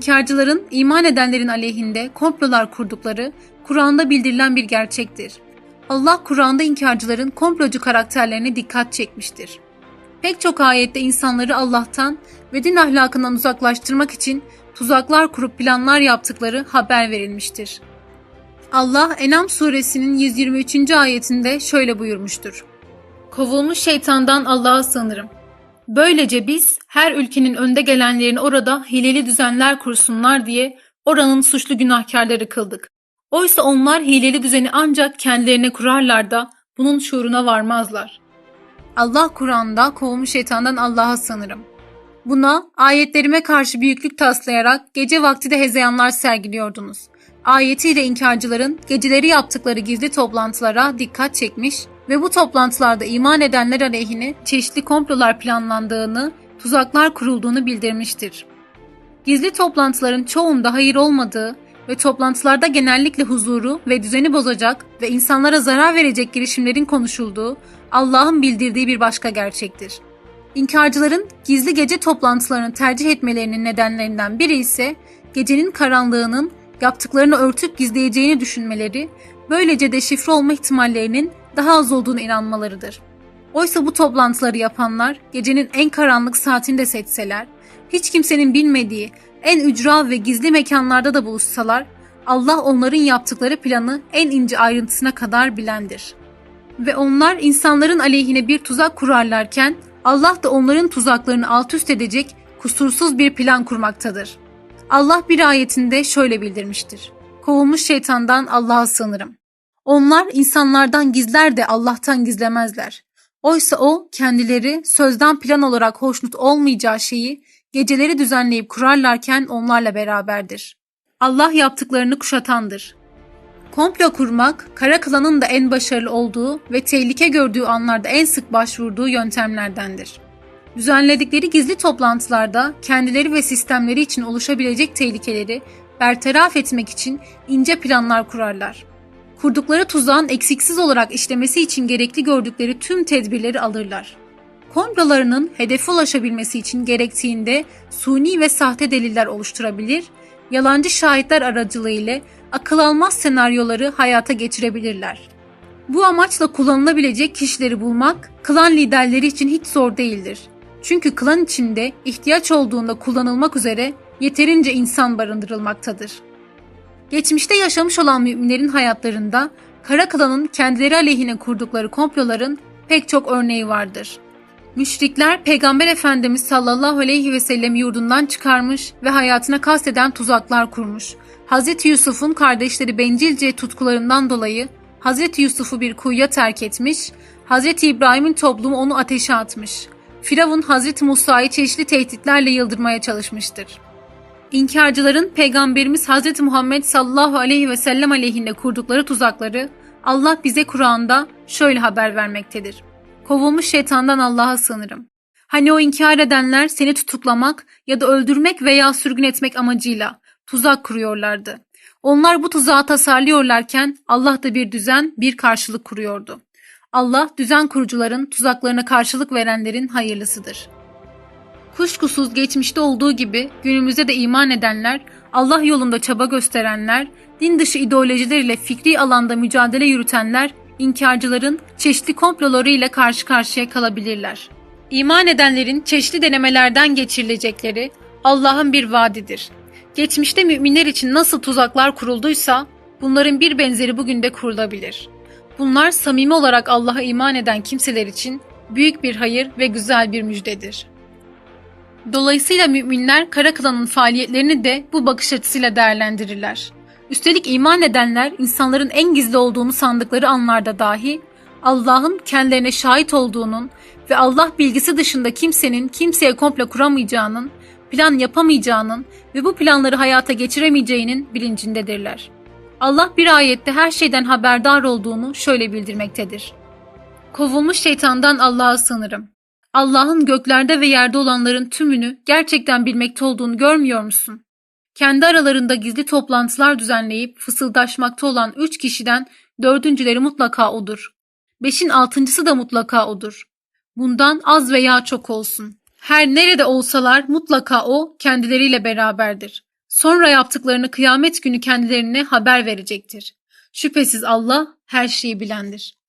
İnkarcıların iman edenlerin aleyhinde komplolar kurdukları Kur'an'da bildirilen bir gerçektir. Allah Kur'an'da inkarcıların komplocu karakterlerine dikkat çekmiştir. Pek çok ayette insanları Allah'tan ve din ahlakından uzaklaştırmak için tuzaklar kurup planlar yaptıkları haber verilmiştir. Allah Enam suresinin 123. ayetinde şöyle buyurmuştur. Kovulmuş şeytandan Allah'a sığınırım. Böylece biz her ülkenin önde gelenlerini orada hileli düzenler kursunlar diye oranın suçlu günahkarları kıldık. Oysa onlar hileli düzeni ancak kendilerine kurarlar da bunun şuuruna varmazlar. Allah Kur'an'da kovulmuş şeytandan Allah'a sığınırım. Buna ayetlerime karşı büyüklük taslayarak gece vakti de hezeyanlar sergiliyordunuz. Ayetiyle inkarcıların geceleri yaptıkları gizli toplantılara dikkat çekmiş ve bu toplantılarda iman edenler aleyhine çeşitli komplolar planlandığını, tuzaklar kurulduğunu bildirmiştir. Gizli toplantıların çoğunda hayır olmadığı ve toplantılarda genellikle huzuru ve düzeni bozacak ve insanlara zarar verecek girişimlerin konuşulduğu Allah'ın bildirdiği bir başka gerçektir. İnkarcıların gizli gece toplantılarını tercih etmelerinin nedenlerinden biri ise gecenin karanlığının yaptıklarını örtüp gizleyeceğini düşünmeleri, böylece deşifre olma ihtimallerinin daha az olduğunu inanmalarıdır. Oysa bu toplantıları yapanlar gecenin en karanlık saatinde seçseler, hiç kimsenin bilmediği en ücra ve gizli mekanlarda da buluşsalar, Allah onların yaptıkları planı en ince ayrıntısına kadar bilendir. Ve onlar insanların aleyhine bir tuzak kurarlarken Allah da onların tuzaklarını alt üst edecek kusursuz bir plan kurmaktadır. Allah bir ayetinde şöyle bildirmiştir. Kovulmuş şeytandan Allah'a sığınırım. Onlar insanlardan gizler de Allah'tan gizlemezler. Oysa o kendileri sözden plan olarak hoşnut olmayacağı şeyi geceleri düzenleyip kurarlarken onlarla beraberdir. Allah yaptıklarını kuşatandır. Komplo kurmak, kara kılanın da en başarılı olduğu ve tehlike gördüğü anlarda en sık başvurduğu yöntemlerdendir. Düzenledikleri gizli toplantılarda kendileri ve sistemleri için oluşabilecek tehlikeleri bertaraf etmek için ince planlar kurarlar. Kurdukları tuzağın eksiksiz olarak işlemesi için gerekli gördükleri tüm tedbirleri alırlar. Komplolarının hedefe ulaşabilmesi için gerektiğinde suni ve sahte deliller oluşturabilir, yalancı şahitler aracılığıyla akıl almaz senaryoları hayata geçirebilirler. Bu amaçla kullanılabilecek kişileri bulmak, klan liderleri için hiç zor değildir. Çünkü klan içinde ihtiyaç olduğunda kullanılmak üzere yeterince insan barındırılmaktadır. Geçmişte yaşamış olan müminlerin hayatlarında Kara Klan'ın kendileri aleyhine kurdukları komploların pek çok örneği vardır. Müşrikler Peygamber Efendimiz sallallahu aleyhi ve sellem yurdundan çıkarmış ve hayatına kasteden tuzaklar kurmuş. Hz. Yusuf'un kardeşleri bencilce tutkularından dolayı Hz. Yusuf'u bir kuyuya terk etmiş, Hz. İbrahim'in toplumu onu ateşe atmış. Firavun Hz. Musa'yı çeşitli tehditlerle yıldırmaya çalışmıştır. İnkarcıların Peygamberimiz Hz. Muhammed sallallahu aleyhi ve sellem aleyhinde kurdukları tuzakları Allah bize Kur'an'da şöyle haber vermektedir. Kovulmuş şeytandan Allah'a sığınırım. Hani o inkar edenler seni tutuklamak ya da öldürmek veya sürgün etmek amacıyla tuzak kuruyorlardı. Onlar bu tuzağı tasarlıyorlarken Allah da bir düzen, bir karşılık kuruyordu. Allah düzen kurucuların, tuzaklarına karşılık verenlerin hayırlısıdır. Kuşkusuz geçmişte olduğu gibi günümüzde de iman edenler, Allah yolunda çaba gösterenler, din dışı ideolojiler ile fikri alanda mücadele yürütenler, inkarcıların çeşitli komplolarıyla karşı karşıya kalabilirler. İman edenlerin çeşitli denemelerden geçirilecekleri Allah'ın bir vaadidir. Geçmişte müminler için nasıl tuzaklar kurulduysa bunların bir benzeri bugün de kurulabilir. Bunlar samimi olarak Allah'a iman eden kimseler için büyük bir hayır ve güzel bir müjdedir. Dolayısıyla müminler kara kılanın faaliyetlerini de bu bakış açısıyla değerlendirirler. Üstelik iman edenler insanların en gizli olduğunu sandıkları anlarda dahi Allah'ın kendilerine şahit olduğunun ve Allah bilgisi dışında kimsenin kimseye komple kuramayacağının, plan yapamayacağının ve bu planları hayata geçiremeyeceğinin bilincindedirler. Allah bir ayette her şeyden haberdar olduğunu şöyle bildirmektedir. Kovulmuş şeytandan Allah'a sığınırım. Allah'ın göklerde ve yerde olanların tümünü gerçekten bilmekte olduğunu görmüyor musun? Kendi aralarında gizli toplantılar düzenleyip fısıldaşmakta olan üç kişiden dördüncüleri mutlaka odur. Beşin altıncısı da mutlaka odur. Bundan az veya çok olsun. Her nerede olsalar mutlaka o kendileriyle beraberdir. Sonra yaptıklarını kıyamet günü kendilerine haber verecektir. Şüphesiz Allah her şeyi bilendir.